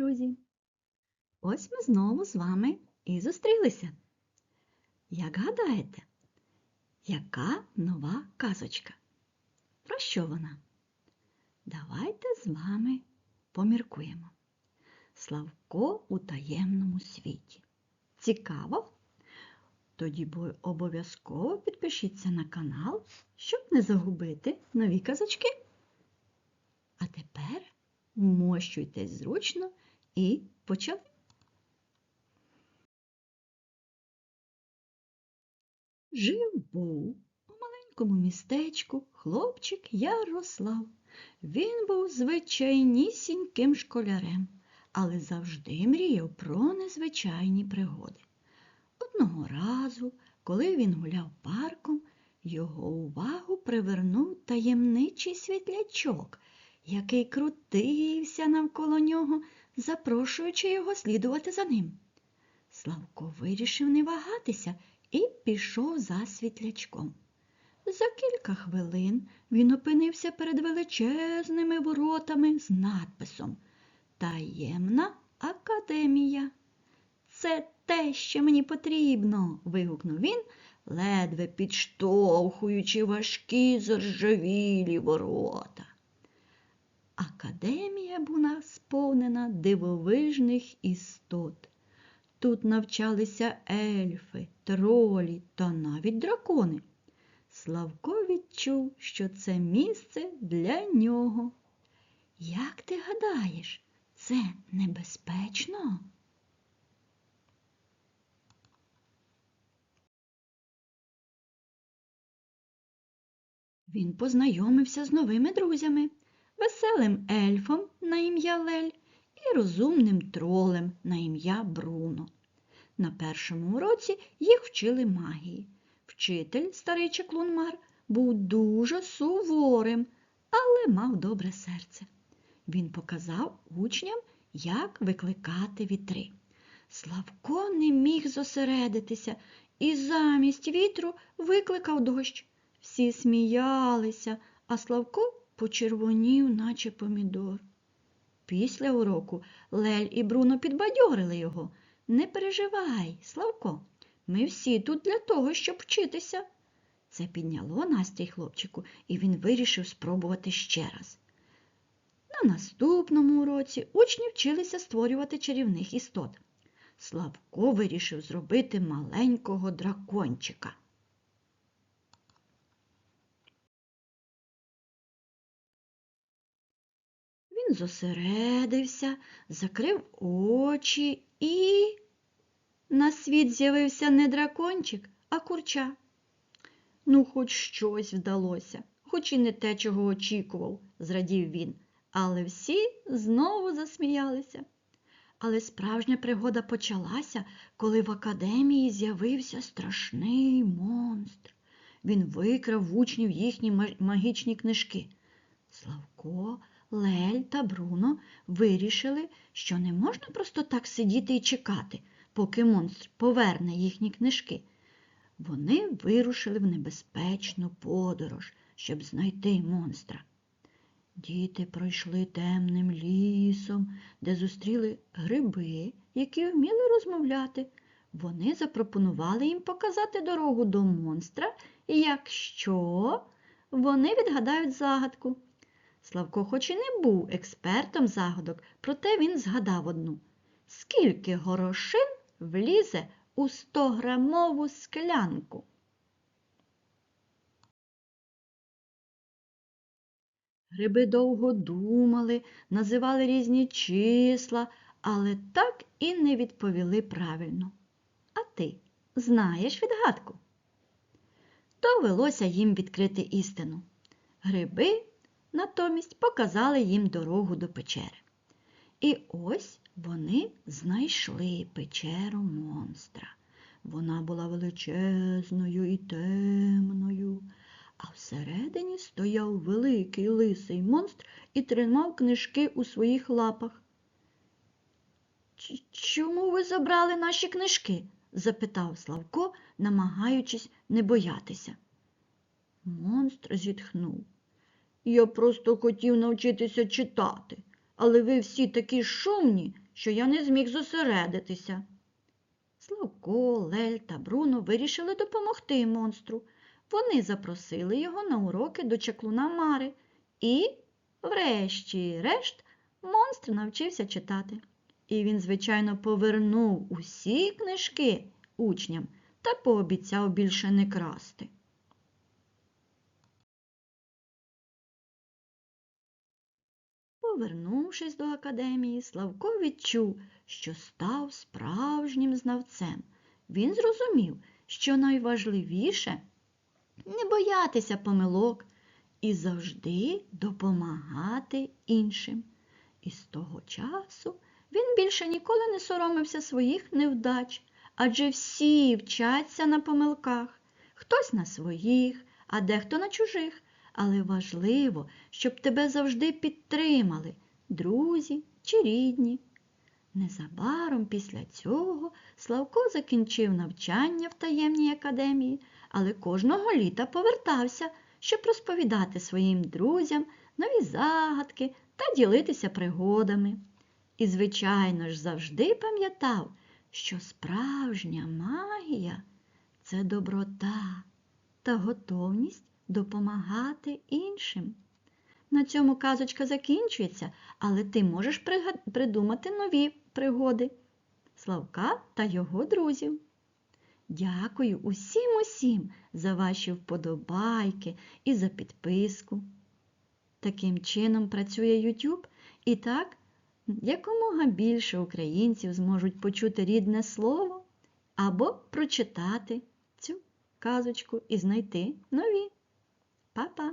друзі! Ось ми знову з вами і зустрілися. Як гадаєте, яка нова казочка? Про що вона? Давайте з вами поміркуємо. Славко у таємному світі. Цікаво? Тоді обов'язково підпишіться на канал, щоб не загубити нові казочки. А тепер вмощуйтесь зручно і почали. Жив був у маленькому містечку хлопчик Ярослав. Він був звичайнісіньким школярем, але завжди мріяв про незвичайні пригоди. Одного разу, коли він гуляв парком, його увагу привернув таємничий світлячок, який крутився навколо нього, запрошуючи його слідувати за ним. Славко вирішив не вагатися і пішов за світлячком. За кілька хвилин він опинився перед величезними воротами з надписом Таємна академія. Це те, що мені потрібно. вигукнув він, ледве підштовхуючи важкі заржавілі ворота. Була сповнена дивовижних істот. Тут навчалися ельфи, тролі та навіть дракони. Славко відчув, що це місце для нього. Як ти гадаєш, це небезпечно? Він познайомився з новими друзями, веселим ельфом на ім'я Лель і розумним тролем на ім'я Бруно. На першому уроці їх вчили магії. Вчитель, старий Чаклунмар, був дуже суворим, але мав добре серце. Він показав учням, як викликати вітри. Славко не міг зосередитися і замість вітру викликав дощ. Всі сміялися, а Славко почервонів, наче помідор. Після уроку Лель і Бруно підбадьорили його. Не переживай, Славко, ми всі тут для того, щоб вчитися. Це підняло настрій хлопчику, і він вирішив спробувати ще раз. На наступному уроці учні вчилися створювати чарівних істот. Славко вирішив зробити маленького дракончика. Зосередився, закрив очі і на світ з'явився не дракончик, а курча. Ну, хоч щось вдалося, хоч і не те, чого очікував, зрадів він, але всі знову засміялися. Але справжня пригода почалася, коли в академії з'явився страшний монстр. Він викрав учнів їхні магічні книжки. Славко, Лель та Бруно вирішили, що не можна просто так сидіти і чекати, поки монстр поверне їхні книжки. Вони вирушили в небезпечну подорож, щоб знайти монстра. Діти пройшли темним лісом, де зустріли гриби, які вміли розмовляти. Вони запропонували їм показати дорогу до монстра, якщо вони відгадають загадку. Славко, хоч і не був експертом загадок, проте він згадав одну. Скільки горошин влізе у 100-грамову склянку? Гриби довго думали, називали різні числа, але так і не відповіли правильно. А ти знаєш відгадку? Довелося їм відкрити істину. Гриби натомість показали їм дорогу до печери. І ось вони знайшли печеру монстра. Вона була величезною і темною, а всередині стояв великий лисий монстр і тримав книжки у своїх лапах. Чому ви забрали наші книжки? запитав Славко, намагаючись не боятися. Монстр зітхнув. Я просто хотів навчитися читати, але ви всі такі шумні, що я не зміг зосередитися. Славко, Лель та Бруно вирішили допомогти монстру. Вони запросили його на уроки до чаклуна Мари і, врешті-решт, монстр навчився читати. І він, звичайно, повернув усі книжки учням та пообіцяв більше не красти. Повернувшись до академії, Славко відчув, що став справжнім знавцем. Він зрозумів, що найважливіше не боятися помилок і завжди допомагати іншим. І з того часу він більше ніколи не соромився своїх невдач, адже всі вчаться на помилках, хтось на своїх, а дехто на чужих. Але важливо, щоб тебе завжди підтримали друзі чи рідні. Незабаром після цього Славко закінчив навчання в таємній академії, але кожного літа повертався, щоб розповідати своїм друзям нові загадки та ділитися пригодами. І, звичайно ж, завжди пам'ятав, що справжня магія це доброта та готовність допомагати іншим. На цьому казочка закінчується, але ти можеш придумати нові пригоди Славка та його друзів. Дякую усім усім за ваші вподобайки і за підписку. Таким чином працює YouTube, і так якомога більше українців зможуть почути рідне слово або прочитати цю казочку і знайти нові. Pa, pa!